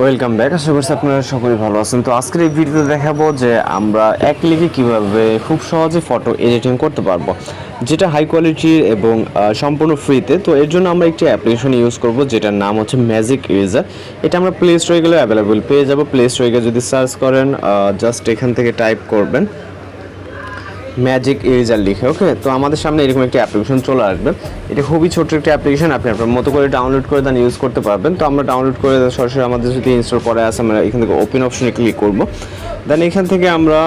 Welcome back আশা করছি আপনারা সকলেই ভালো আছেন। তো আজকের এই ভিডিওতে দেখাবো যে আমরা এক ক্লিকে কীভাবে খুব সহজে ফটো এডিটিং করতে পারব, যেটা হাই কোয়ালিটির এবং সম্পূর্ণ ফ্রিতে তো এর জন্য আমরা একটি অ্যাপ্লিকেশন ইউজ করব, যেটার নাম হচ্ছে ম্যাজিক ইউজার এটা আমরা প্লে স্টোরে গেলে অ্যাভেলেবেল পেয়ে যাব। প্লে স্টোরে গিয়ে যদি সার্চ করেন জাস্ট এখান থেকে টাইপ করবেন। ম্যাজিক ইরেজার লিখে ওকে তো আমাদের সামনে এরকম একটি অ্যাপ্লিকেশন চলে আসবে। এটা খুবই ছোট্ট একটি অ্যাপ্লিকেশন আপনি আপনার মতো করে ডাউনলোড করে দেন ইউজ করতে পারবেন। তো আমরা ডাউনলোড করে সরাসরি আমাদের যদি ইনস্টল করে আসে, আমরা এখান থেকে ওপেন অপশনে ক্লিক করব। দেন এখান থেকে আমরা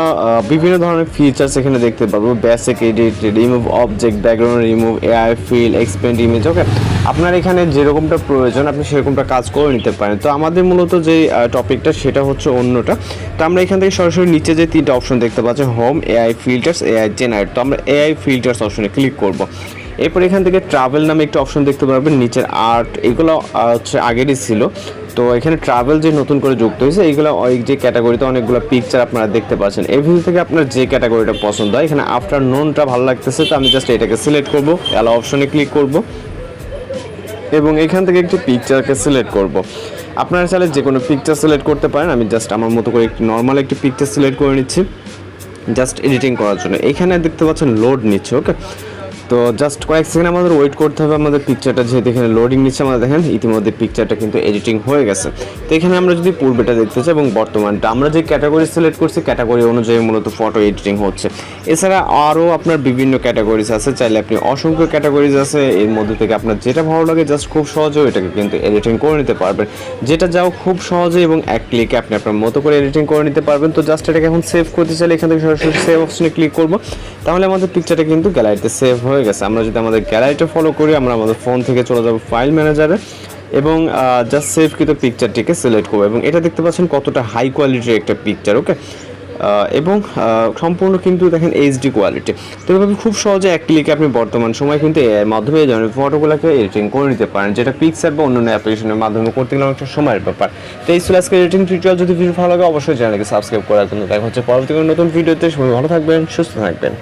বিভিন্ন ধরনের ফিচার্স এখানে দেখতে পারব basic edit remove object background remove AI fill expand image okay আপনার এখানে যেরকমটা প্রয়োজন, আপনি সেরকমটা কাজ করে নিতে পারেন। তো আমাদের মূলত যে টপিকটা সেটা হচ্ছে অন্যটা। তো আমরা এখান থেকে সরাসরি নিচে যে তিনটা অপশন দেখতে পাচ্ছি home AI filters AI generate তো আমরা এআই ফিল্টার্স অপশনে ক্লিক করব। এরপর এখান থেকে ট্রাভেল নামে একটা অপশন দেখতে পারবেন নিচের আর্ট এগুলো হচ্ছে আগেরই ছিল। তো এখানে ট্রাভেল যে নতুন করে যুক্ত হয়েছে, এইগুলো ওই যে ক্যাটাগরিতে অনেকগুলো পিকচার আপনারা দেখতে পাচ্ছেন। এই ভিডিও থেকে আপনার যে ক্যাটাগরিটা পছন্দ হয়, এখানে আফটার নোনটা ভালো লাগতেছে, তো আমি জাস্ট এটাকে সিলেক্ট করব অ্যালো অপশনে ক্লিক করব। এবং এখান থেকে একটি পিকচারকে সিলেক্ট করব। আপনারা চাইলে যে কোনো পিকচার সিলেক্ট করতে পারেন, আমি জাস্ট আমার মতো করে একটি নর্মাল একটি পিকচার সিলেক্ট করে নিচ্ছি জাস্ট এডিটিং করার জন্য। এখানে দেখতে পাচ্ছেন লোড নিচ্ছে ওকে তো জাস্ট কয়েক সেকেন্ড আমাদের ওয়েট করতে হবে, আমাদের পিকচারটা যেহেতু এখানে লোডিং নিচ্ছে আমরা দেখেন ইতিমধ্যে পিকচারটা কিন্তু এডিটিং হয়ে গেছে। তো এখানে আমরা যদি পূর্বেটা দেখতে চাই এবং বর্তমানটা, আমরা যে ক্যাটাগরি সিলেক্ট করছি ক্যাটাগরি অনুযায়ী মূলত ফটো এডিটিং হচ্ছে। এছাড়া আরও আপনার বিভিন্ন ক্যাটাগরিজ আছে, চাইলে আপনি অসংখ্য ক্যাটাগরিজ আছে, এর মধ্যে থেকে আপনার যেটা ভালো লাগে জাস্ট খুব সহজে এটাকে কিন্তু এডিটিং করে নিতে পারবেন। যেটা যাও খুব সহজে এবং এক ক্লিকে আপনি আপনার মতো করে এডিটিং করে নিতে পারবেন। তো জাস্ট এটাকে এখন সেভ করতে চাইলে এখান থেকে সরাসরি সেভ অপশনে ক্লিক করব। তাহলে আমাদের পিকচারটা কিন্তু গ্যালারিতে সেভ হয়ে গেছে। আমরা যদি আমাদের গ্যালারিটা ফলো করি, আমরা আমাদের ফোন থেকে চলে যাব ফাইল ম্যানেজারে এবং জাস্ট সেভকৃত পিকচারটিকে সিলেক্ট করব এবং এটা দেখতে পাচ্ছেন কতটা হাই কোয়ালিটির একটা পিকচার ওকে এবং সম্পূর্ণ কিন্তু দেখেন এইচডি কোয়ালিটি তো এভাবে খুব সহজে এক ক্লিকে আপনি বর্তমান সময় কিন্তু এর মাধ্যমে এই ধরনের ফটোগুলোকে এডিটিং করে নিতে পারেন, যেটা পিক্সার বা অন্যান্য অ্যাপ্লিকেশনের মাধ্যমে করতে গেলে অনেকটা সময়ের ব্যাপার। তো এই আজকে এডিটিং টিউটোরিয়াল যদি ভিডিও ভালো লাগে, অবশ্যই চ্যানেলকে সাবস্ক্রাইব করার জন্য। দেখা হচ্ছে পরবর্তী নতুন ভিডিওতে সবাই ভালো থাকবেন, সুস্থ থাকবেন।